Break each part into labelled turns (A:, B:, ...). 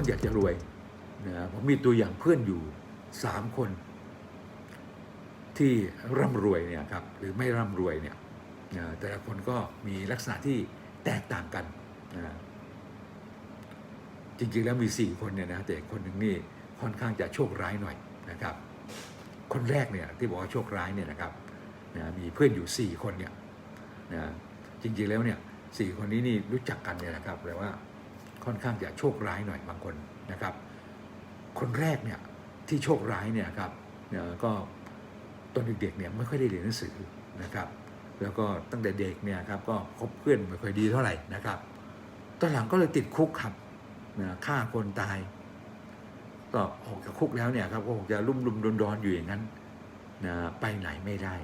A: คนอยากจะรวยนะผมมีตัวอย่างเพื่อนอยู่สามคน ที่ร่ำรวยเนี่ยครับหรือไม่ร่ำรวยเนี่ยนะแต่ละคนก็มีลักษณะที่แตกต่างกันนะจริงๆแล้วมีสี่คนเนี่ยนะแต่คนหนึ่งนี่ค่อนข้างจะโชคร้ายหน่อยนะครับ คนแรกเนี่ยที่บอกว่าโชคร้ายเนี่ยนะครับนะมีเพื่อนอยู่สี่คนเนี่ยนะจริงๆแล้วเนี่ยสี่คนนี้นี่รู้จักกันเนี่ยนะครับแต่ว่า ค่อนข้างจะโชคร้ายหน่อยบางคนนะครับ คนแรกเนี่ยที่โชคร้ายเนี่ยครับก็ตอนเด็กๆเนี่ยไม่ค่อยได้เรียนหนังสือนะครับ แล้วก็ตั้งแต่เด็กเนี่ยครับก็คบเพื่อนไม่ค่อยดีเท่าไหร่นะครับตอนหลังก็เลยติดคุกครับนะฆ่าคนตายก็ออกจากคุกแล้วเนี่ยครับก็คงจะรุ่มรุมดอนๆอยู่อย่างนั้นนะไปไหนไม่ได้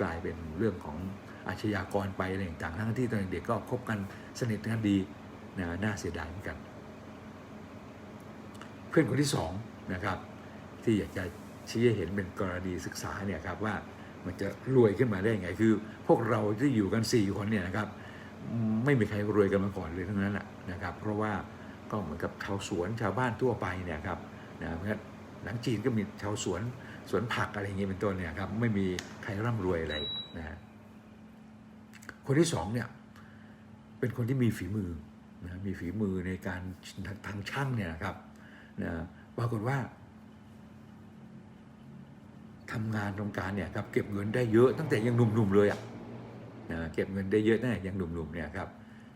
A: กลายเป็นเรื่องของอาชญากรไปอะไรต่างๆทั้งที่ตอนเด็กก็คบกันสนิทกันดี นะน่าเสียดายเหมือนกัน เพื่อนคนที่สองนะครับ ที่อยากจะชี้ให้เห็นเป็นกรณีศึกษาเนี่ยครับว่ามันจะรวยขึ้นมาได้ยังไง คือ พวกเราที่อยู่กัน4คนเนี่ยนะครับ ไม่มีใครรวยกันมาก่อนเลยทั้งนั้นแหละนะครับ เพราะว่าก็เหมือนกับชาวสวนชาวบ้านทั่วไปเนี่ยครับนะเพราะหลังจีนก็มีชาวสวนสวนผักอะไรอย่างเงี้ยเป็นต้นเนี่ยครับไม่มีใครร่ำรวยอะไรนะฮะคนที่สองเนี่ยเป็นคนที่มีฝีมือ นะมีฝีมือในการทางช่างเนี่ยนะครับนะปรากฏว่าทำงานตรงการเนี่ยครับเก็บเงินได้เยอะตั้งแต่ยังหนุ่มๆเลยอะนะเก็บเงินได้เยอะแน่ยังหนุ่มๆเนี่ยครับ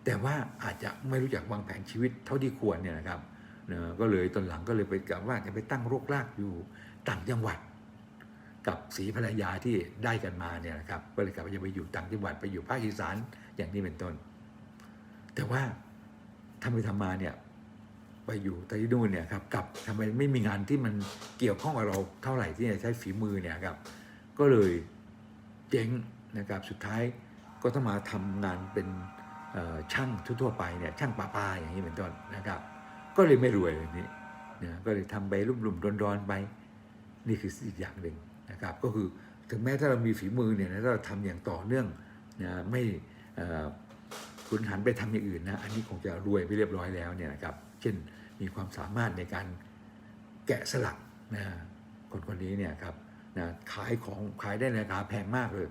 A: แต่ว่าอาจจะไม่รู้จักวางแผนชีวิตเท่าที่ควรเนี่ยนะครับนะก็เลยตอนหลังก็เลยไปกะว่าจะไปตั้งโรกรากอยู่ต่างจังหวัด กับสีภรรยาที่ได้กันมาเนี่ยนะครับก็เลยกลับจะไปอยู่ต่างจังหวัดไปอยู่ภาคอีสานอย่างนี้เป็นต้น แต่ว่า ทำไปทำมาเนี่ยไปอยู่ที่นู่นเนี่ยครับกับทำไมไม่มีงานที่มันเกี่ยวข้องกับเราเท่าไหร่ที่จะใช้ฝีมือเนี่ยครับ ก็เลยเจ๊งนะครับสุดท้ายก็ต้องมาทำงานเป็นช่างทั่วไปเนี่ยช่างปลาปาอย่างนี้เป็นต้นนะครับ ก็เลยไม่รวยเลยนี้นะก็เลยทำไปรุ่มๆดอนๆไปนี่คืออีกอย่างหนึ่งนะครับ ก็คือถึงแม้ถ้าเรามีฝีมือเนี่ยถ้าเราทำอย่างต่อเนื่องนะไม่ คุณหันไปทำอย่างอื่นนะ อันนี้คงจะรวยไปเรียบร้อยแล้วเนี่ยนะครับ เช่นมีความสามารถในการแกะสลักนะคนคนนี้เนี่ยครับนะขายของขายได้ในราคาแพงมากเลย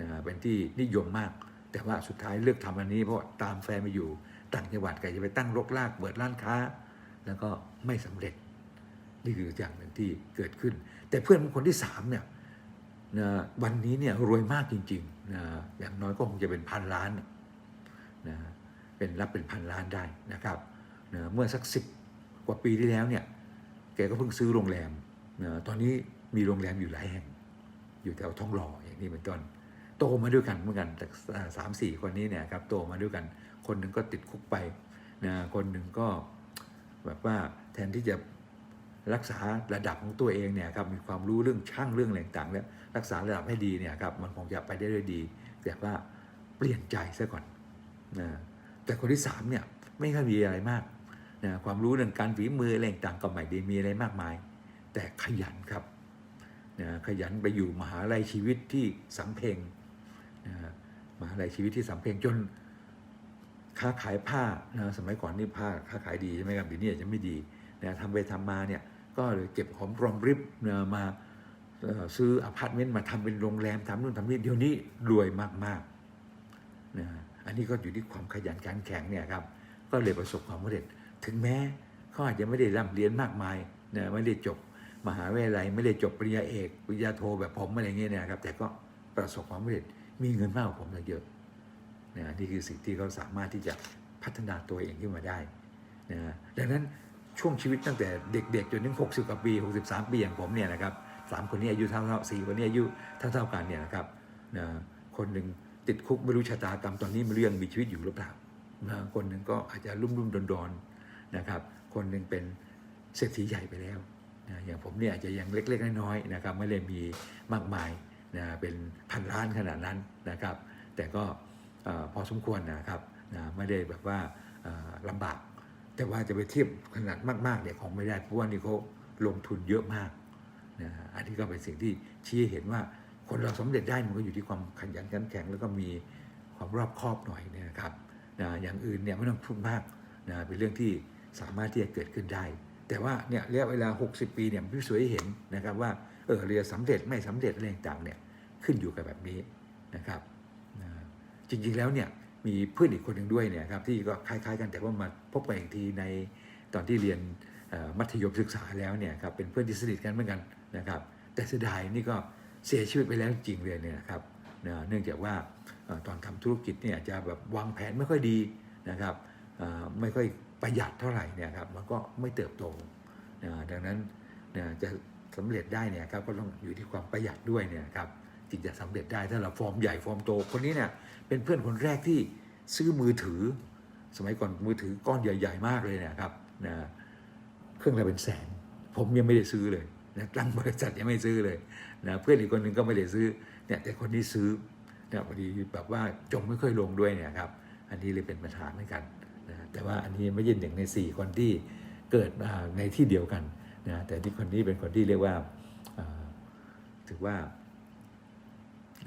A: นะเป็นที่นิยมมาก แต่ว่าสุดท้ายเลือกทำอันนี้ เพราะตามแฟนมาอยู่ต่างจังหวัดก็จะไปตั้งรกรากเปิดร้านค้า แล้วก็ไม่สำเร็จนี่คืออย่างหนึ่งที่เกิดขึ้น แต่เพื่อนคนที่สามเนี่ยนะวันนี้เนี่ยรวยมากจริงๆนะอย่างน้อยก็คงจะเป็นพันล้าน นะเป็นรับเป็นพันล้านได้นะครับนะเมื่อสักสิบกว่าปีที่แล้วเนี่ยแกก็เพิ่งซื้อโรงแรมนะตอนนี้มีโรงแรมอยู่หลายแห่ง อยู่แถวท้องหล่ออย่างนี้เป็นต้นโตมาด้วยกันเหมือนกันแต่สามสี่คนนี้เนี่ยครับโตมาด้วยกัน คนหนึ่งก็ติดคุกไปนะคนหนึ่งก็แบบว่าแทนที่จะรักษาระดับของตัวเองเนี่ยครับมีความรู้เรื่องช่างเรื่องอะไรต่างๆแล้วรักษาระดับให้ดีเนี่ยครับมันคงจะไปได้ด้วยดี แต่ว่าเปลี่ยนใจซะก่อน นะแต่คนที่สามเนี่ยไม่ค่อยมีอะไรมากนะความรู้เรื่องการฝีมืออะไรต่างก็ไม่ได้มีอะไรมากมาย แต่ขยันครับนะขยันไปอยู่มหาลัยชีวิตที่สำเพ็งนะมหาลัยชีวิตที่สำเพ็งจนค้าขายผ้านะสมัยก่อนนี่ผ้าค้าขายดีใช่ไหมครับเดี๋ยวนี้จะไม่ดีนะทำไปทำมาเนี่ยก็เลยเก็บหอมรอมริบนะมาซื้ออพาร์ตเมนต์มาทำเป็นโรงแรมทำนู่นทำนี่เดี๋ยวนี้รวยมากๆนะ อันนี้ก็อยู่ที่ความขยันการแข่งเนี่ยครับก็เลยประสบความสำเร็จ ถึงแม้เขาอาจจะไม่ได้ร่ำเรียนมากมายนะไม่ได้จบมหาวิทยาลัยไม่ได้จบปริญญาเอกปริญญาโทแบบผมอะไรเงี้ยนะครับ แต่ก็ประสบความสำเร็จมีเงินมากกว่าผมเยอะนะนี่คือสิ่งที่เขาสามารถที่จะพัฒนาตัวเองขึ้นมาได้นะดังนั้นช่วงชีวิตตั้งแต่เด็กๆจนถึง 60กว่าปี 63 ปีอย่างผมเนี่ยนะครับสามคนนี้อายุเท่าๆสี่คนนี้อายุเท่าๆกันเนี่ยนะครับนะคนหนึ่ง ติดคุกไม่รู้ชะตากรรมตอนนี้ไม่รู้ยังมีชีวิตอยู่หรือเปล่านะคนหนึ่งก็อาจจะรุ่มๆดอนๆนนะครับ คนหนึ่งเป็นเศรษฐีใหญ่ไปแล้วนะอย่างผมเนี่ยอาจจะยังเล็ก ๆ น้อยๆนะครับไม่ได้มีมากมายนะเป็นพันล้านขนาดนั้นนะครับ แต่ก็พอสมควรนะครับนะไม่ได้แบบว่าลำบาก แต่ว่าจะไปเทียบขนาดมากๆเนี่ยคงไม่ได้เพราะว่านี่เขาลงทุนเยอะมากนะอันนี้ก็เป็นสิ่งที่ชี้เห็นว่า คนเราสำเร็จได้มันก็อยู่ที่ความขยันขันแข็งแล้วก็มีความรอบคอบหน่อยเนยนะครับนะอย่างอื่นเนี่ยไม่ต้องพูดมากนะเป็นเรื่องที่สามารถที่จะเกิดขึ้นได้ แต่ว่าเนี่ยระยะเวลา 60 ปีเนี่ยพิสูจน์ให้เห็นนะครับว่าเออเรือสำเร็จไม่สำเร็จอะไรต่างเนี่ยขึ้นอยู่กับแบบนี้นะครับนะจริงๆแล้วเนี่ยมีเพื่อนอีกคนหนึ่งด้วยเนี่ยครับที่ก็คล้ายๆกันแต่ว่ามาพบกันอีกทีในตอนที่เรียนมัธยมศึกษาแล้วเนี่ยครับเป็นเพื่อนที่สนิทกันเหมือนกันนะครับ แต่เสียดายนี่ก็ เสียชีวิตไปแล้วจริงเลยเนี่ยนะครับเนื่องจากว่าตอนทำธุรกิจเนี่ยจะแบบวางแผนไม่ค่อยดีนะครับไม่ค่อยประหยัดเท่าไหร่เนี่ยครับมันก็ไม่เติบโตดังนั้นจะสำเร็จได้เนี่ยครับก็ต้องอยู่ที่ความประหยัดด้วยเนี่ยครับจึงจะสำเร็จได้ถ้าเราฟอร์มใหญ่ฟอร์มโตคนนี้เนี่ยเป็นเพื่อนคนแรกที่ซื้อมือถือ สมัยก่อนมือถือก้อนใหญ่ ๆ มากเลยเนะครับนะเครื่องละเป็นแสน ผมยังไม่ได้ซื้อเลย นะตั้งบริษัทยังไม่ซื้อเลยนะเพื่อนอีกคนหนึ่งก็ไม่ได้ซื้อเนี่ยแต่คนนี้ซื้อเนี่ยพอดีแบบว่าจงไม่ค่อยลงด้วยเนี่ยครับอันนี้เลยเป็นปัญหาเหมือนกันนะแต่ว่าอันนี้ไม่ใช่หนึ่งในสี่คนที่เกิดมาในที่เดียวกันนะแต่ที่คนนี้เป็นคนที่เรียกว่าถือว่า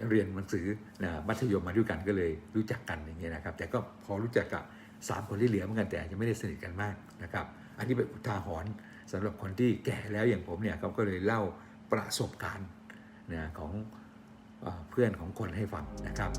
A: เรียนหนังสือนะมัธยมมาด้วยกันก็เลยรู้จักกันอย่างเงี้ยนะครับ แต่ก็พอรู้จักกับสามคนที่เหลือเหมือนกันแต่อาจจะไม่ได้สนิทกันมากนะครับ อันนี้เป็นอุทาหรณ์ สำหรับคนที่แก่แล้วอย่างผมเนี่ยเขาก็เลยเล่าประสบการณ์นะของเออเพื่อนของคนให้ฟังนะครับ